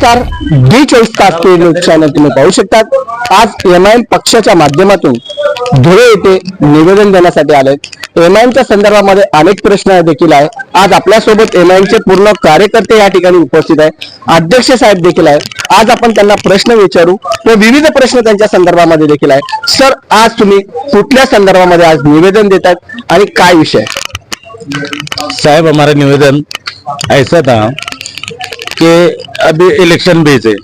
नमस्कार डी चोवीस तास ते न्यूज चॅनल तुम्ही पाहू शकतात. आज एम आय एम पक्षाच्या माध्यमातून धुळे येथे निवेदन देण्यासाठी आले एम आय एमच्या संदर्भामध्ये अनेक प्रश्न देखील आहे. आज आपल्यासोबत एम आय एमचे पूर्ण कार्यकर्ते या ठिकाणी उपस्थित आहे अध्यक्ष साहेब देखील आहे आज आपण त्यांना प्रश्न विचारू. व विविध प्रश्न त्यांच्या संदर्भामध्ये देखील आहे सर आज तुम्ही कुठल्या संदर्भामध्ये आज निवेदन देतात आणि काय विषय साहब हमारा निवेदन ऐसा था कि अभी इलेक्शन बेस है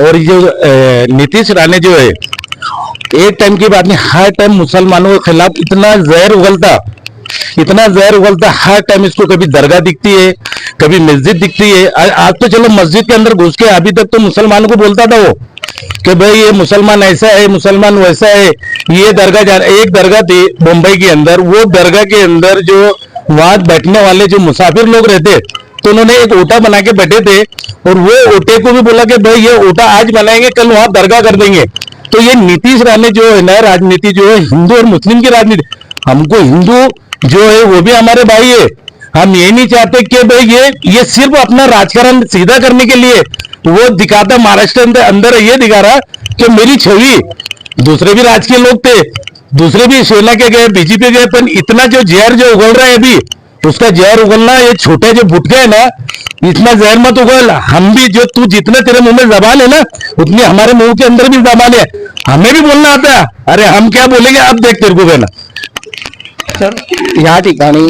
और जो नीतीश राणे जो है, एक टाइम की बात नहीं, हर टाइम मुसलमानों के खिलाफ इतना जहर उगलता, इतना जहर उगलता, हर टाइम इसको कभी दरगाह दिखती है, कभी मस्जिद दिखती है। आज तो चलो मस्जिद के अंदर घुस के अभी तक तो मुसलमानों को बोलता था वो, कि भाई ये मुसलमान ऐसा है, मुसलमान वैसा है, ये दरगाह जा, एक दरगाह थी मुंबई के अंदर, वो दरगाह के अंदर जो वहाँ बैठने वाले जो मुसाफिर लोग रहते तो उन्होंने एक ओटा बना के बैठे थे और वो ओटे को भी बोला कि भाई ये ओटा आज बनाएँगे, कल वहाँ दरगाह कर देंगे। तो ये नीतीश राणे जो है नया राजनीति जो है, हिंदू और मुस्लिम की राजनीति, हमको हिंदू जो है, वो भी हमारे भाई है। हम ये नहीं चाहते कि भाई ये ये सिर्फ़ अपना राजकारण सीधा करने के लिए, वो दिखाता महाराष्ट्र अंदर अंदर ये दिखा रहा कि मेरी छवि, दूसरे भी राजकीय लोग थे, दूसरे भी सेना के गए, बीजेपी गए, पर इतना जो जहर जो उगल रहा है अभी उसका जहर उगलना ये छोटे जो भुटके है ना इतना जहर मत उगल। हम भी जो तू जितना तेरे मुंह में जबान है ना उतनी हमारे मुंह के अंदर भी जबान है। हमें भी बोलना आता है। अरे हम क्या बोलेंगे आप देख तेरे को कहना। सर या ठिकाणी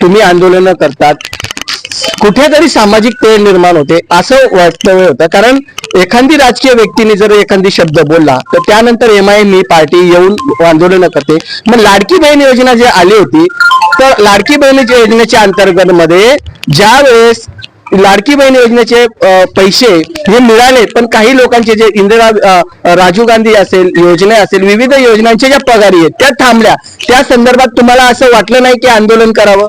तुम्ही आंदोलन करतात कुठेतरी सामाजिक तेढ निर्माण होते असं वक्तव्य होतं. कारण एखादी राजकीय व्यक्तीने जर एखादी शब्द बोलला तर त्यानंतर एम आय एम पार्टी येऊन आंदोलन करते. मग लाडकी बहीण योजना जी आली होती तर लाडकी बहीण योजनेच्या अंतर्गत मध्ये ज्या वेळेस लाडकी बहीण योजनेचे पैसे हे मिळाले पण काही लोकांचे जे इंदिरा राजीव गांधी असेल योजना असेल विविध योजनांच्या ज्या पगारी आहेत त्या थांबल्या. त्या संदर्भात तुम्हाला असं वाटलं नाही की आंदोलन करावं?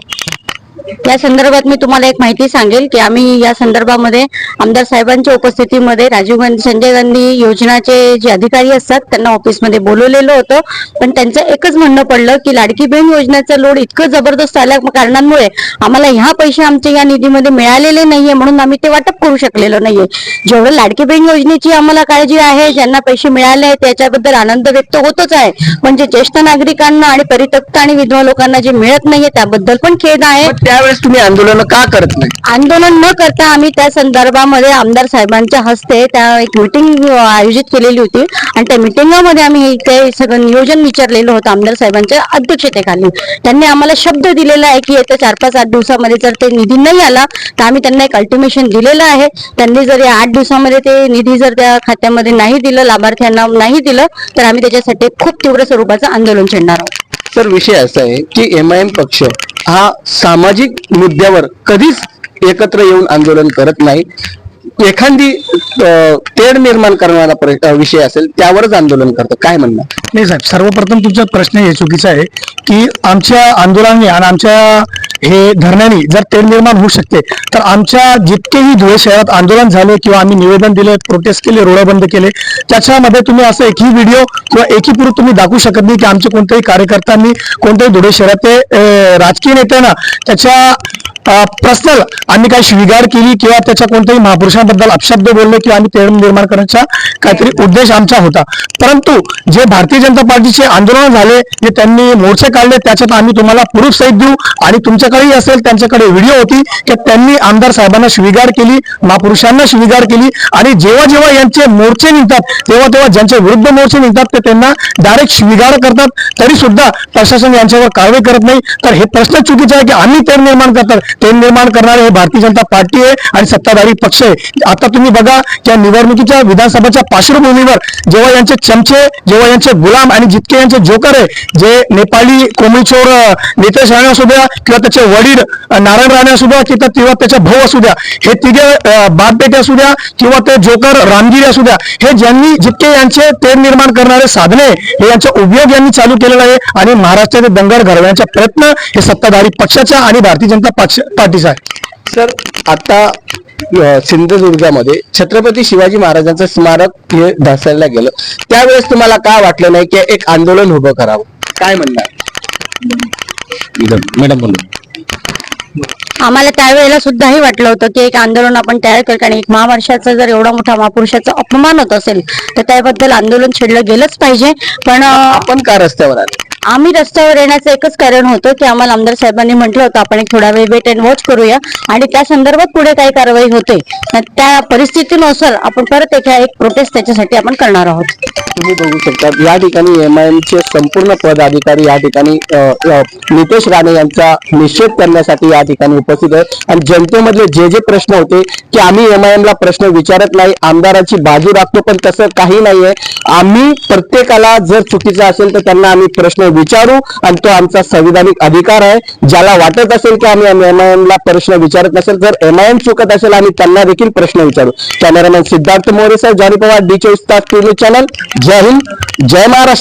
या संदर्भात मी तुम्हाला एक माहिती सांगेल की आम्ही या संदर्भामध्ये आमदार साहेबांच्या उपस्थितीमध्ये राजीव गांधी संजय गांधी योजनाचे जे अधिकारी असतात त्यांना ऑफिसमध्ये बोलवलेलं होतं. पण त्यांचं एकच म्हणणं पडलं की लाडकी बहीण योजनेचं लोड इतकं जबरदस्त आल्या कारणांमुळे आम्हाला ह्या पैसे आमच्या या निधीमध्ये मिळालेले नाहीये म्हणून आम्ही ते वाटप करू शकलेलो नाहीये. जेवढं लाडकी बहीण योजनेची आम्हाला काळजी आहे ज्यांना पैसे मिळाले आहेत त्याच्याबद्दल आनंद व्यक्त होतोच आहे. म्हणजे ज्येष्ठ नागरिकांना आणि परितप्त आणि विधवा लोकांना जे मिळत नाहीये त्याबद्दल पण खेद आहे. त्यावेळेस तुम्ही आंदोलन का करत नाही? आंदोलन न करता आम्ही त्या संदर्भामध्ये आमदार साहेबांच्या हस्ते त्या एक मिटिंग आयोजित केलेली होती. आणि त्या मिटिंगमध्ये आम्ही हे ते सगळं नियोजन विचारलेलं होतं आमदार साहेबांच्या अध्यक्षतेखाली. त्यांनी आम्हाला शब्द दिलेला आहे की येत्या चार पाच आठ दिवसामध्ये जर ते निधी नाही आला तर आम्ही त्यांना एक अल्टिमेशन दिलेलं आहे. त्यांनी जर या आठ दिवसामध्ये ते निधी जर त्या खात्यामध्ये नाही दिलं लाभार्थ्यांना नाही दिलं तर आम्ही त्याच्यासाठी खूप तीव्र स्वरूपाचं आंदोलन छेडणार आहोत. तर विषय असा आहे की एम आय एम पक्ष हा सामाजिक मुद्द्यावर कधीच एकत्र येऊन आंदोलन करत नाही. एखादी तेढ निर्माण करणारा विषय असेल त्यावरच आंदोलन करतं. काय म्हणणं? नाही साहेब सर्वप्रथम तुमचा प्रश्न हे चुकीचा आहे की आमच्या आंदोलनाने आणि आमच्या हे धरण्याने जर तेढ निर्माण होऊ शकते तर आमच्या जितकेही धुळे शहरात आंदोलन झाले किंवा आम्ही निवेदन दिले प्रोटेस्ट केले रोड बंद केले त्याच्यामध्ये तुम्ही असं एकही व्हिडिओ किंवा एकही प्रूफ तुम्ही दाखवू शकत नाही की आमच्या कोणत्याही कार्यकर्त्यांनी कोणत्याही धुळे शहरात ते राजकीय नेत्यांना त्याच्या पर्सनल आम्ही काही शिविगाड केली किंवा त्याच्या कोणत्याही महापुरुषांबद्दल अपशब्द बोललो किंवा आम्ही तेढ निर्माण करण्याचा काहीतरी उद्देश आमचा होता. परंतु जे भारतीय जनता पार्टीचे आंदोलन झाले जे त्यांनी मोर्चे काढले त्याच्यात आम्ही तुम्हाला प्रूफ सहित देऊ. आणि तुमच्याकडेही असेल त्यांच्याकडे व्हिडिओ होती की त्यांनी आमदार साहेबांना शिविगाड केली महापुरुषांना शिविगाड केली. आणि जेव्हा जेव्हा यांचे मोर्चे निघतात तेव्हा तेव्हा ज्यांचे विरुद्ध मोर्चे निघतात ते त्यांना डायरेक्ट शिविगाड करतात. तरी सुद्धा प्रशासन यांच्यावर कारवाई करत नाही. तर हे प्रश्न चुकीचा आहे की आम्ही तेढ निर्माण करतात. तेढ निर्माण करणारे हे भारतीय जनता पार्टी आहे आणि सत्ताधारी पक्ष आहे. आता तुम्ही बघा या निवडणुकीच्या विधानसभेच्या पार्श्वभूमीवर जेव्हा यांचे चमचे जेव्हा यांचे गुलाम आणि जितके यांचे जोकर आहे जे नेपाळी कोमिचोर नितेश राणे असू द्या किंवा त्याचे वडील नारायण राणे असू द्या किंवा किंवा भाऊ असू द्या हे तिघे बाप बापबेटे असू द्या किंवा ते जोकर रामगिरी असू द्या हे ज्यांनी जितके यांचे तेल निर्माण करणारे साधने हे यांचा उपयोग यांनी चालू केलेला आहे आणि महाराष्ट्राचे दंगर घडवण्याचा प्रयत्न हे सत्ताधारी पक्षाच्या आणि भारतीय जनता पक्ष पार्टीचा आहे सर आता सिंधुदुर्गामध्ये छत्रपती शिवाजी महाराजांचं स्मारक हे ढासळलं गेलं. त्यावेळेस तुम्हाला का वाटलं नाही की एक आंदोलन उभं करावं? काय म्हणणार? मैडम बोलो. आम्हाला त्यावेळेला सुद्धाही वाटलं होतं की एक आंदोलन आपण तयार करू कारण एक महावर्षाचा जर एवढा मोठा महापुरुषाचा अपमान होत असेल तर त्याबद्दल आंदोलन छेडलं गेलंच पाहिजे. पण आपण का रस्त्यावर आले? आम्ही रस्त्यावर येण्याचं एकच कारण होतं की आम्हाला आमदार साहेबांनी म्हटलं होतं आपण एक थोडा वेळ वेट अँड वॉच करूया. आणि त्या संदर्भात पुढे काही कारवाई होते. तर त्या परिस्थितीनुसार आपण परत एका एक प्रोटेस्ट त्याच्यासाठी आपण करणार आहोत. तुम्ही बघू शकता या ठिकाणी एम आय एम चे संपूर्ण पदाधिकारी या ठिकाणी नितेश राणे यांचा निषेध करण्यासाठी या ठिकाणी उपस्थित आहेत. आणि जनतेमधले जे जे प्रश्न होते की आम्ही एम आय एम ला प्रश्न विचारत नाही आमदाराची बाजू राखतो पण तसं काही नाहीये. आम्ही प्रत्येकाला जर चुकीचं असेल तर त्यांना आम्ही प्रश्न विचारू आणि तो आमचा संविधानिक अधिकार आहे. ज्याला वाटत असेल की आम्ही एमआयएमला ला प्रश्न विचारत नसेल तर एमआयएम चुकत असेल आणि त्यांना देखील प्रश्न विचारू. कॅमेरामॅन सिद्धार्थ मोरे साहेब जानी पवार डी चोवीस तास टीव्ही चॅनल. जय हिंद जय महाराष्ट्र.